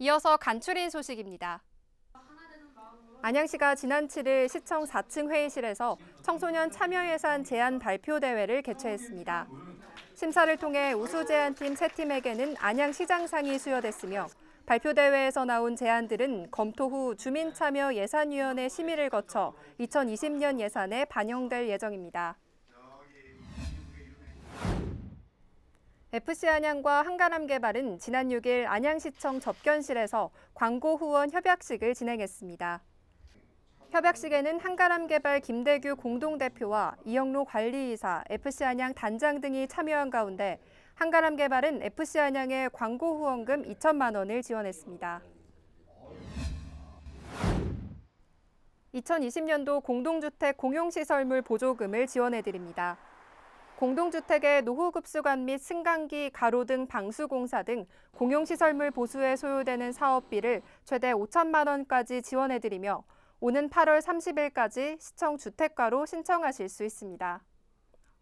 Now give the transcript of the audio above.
이어서 간추린 소식입니다. 안양시가 지난 7일 시청 4층 회의실에서 청소년 참여 예산 제안 발표 대회를 개최했습니다. 심사를 통해 우수 제안팀 세 팀에게는 안양시장상이 수여됐으며 발표 대회에서 나온 제안들은 검토 후 주민참여 예산위원회 심의를 거쳐 2020년 예산에 반영될 예정입니다. FC 안양과 한가람개발은 지난 6일 안양시청 접견실에서 광고 후원 협약식을 진행했습니다. 협약식에는 한가람개발 김대규 공동대표와 이영로 관리이사, FC 안양 단장 등이 참여한 가운데 한가람개발은 FC 안양에 광고 후원금 2천만 원을 지원했습니다. 2020년도 공동주택 공용시설물 보조금을 지원해드립니다. 공동주택의 노후급수관 및 승강기, 가로 등, 방수공사 등 공용시설물 보수에 소요되는 사업비를 최대 5천만 원까지 지원해드리며 오는 8월 30일까지 시청 주택가로 신청하실 수 있습니다.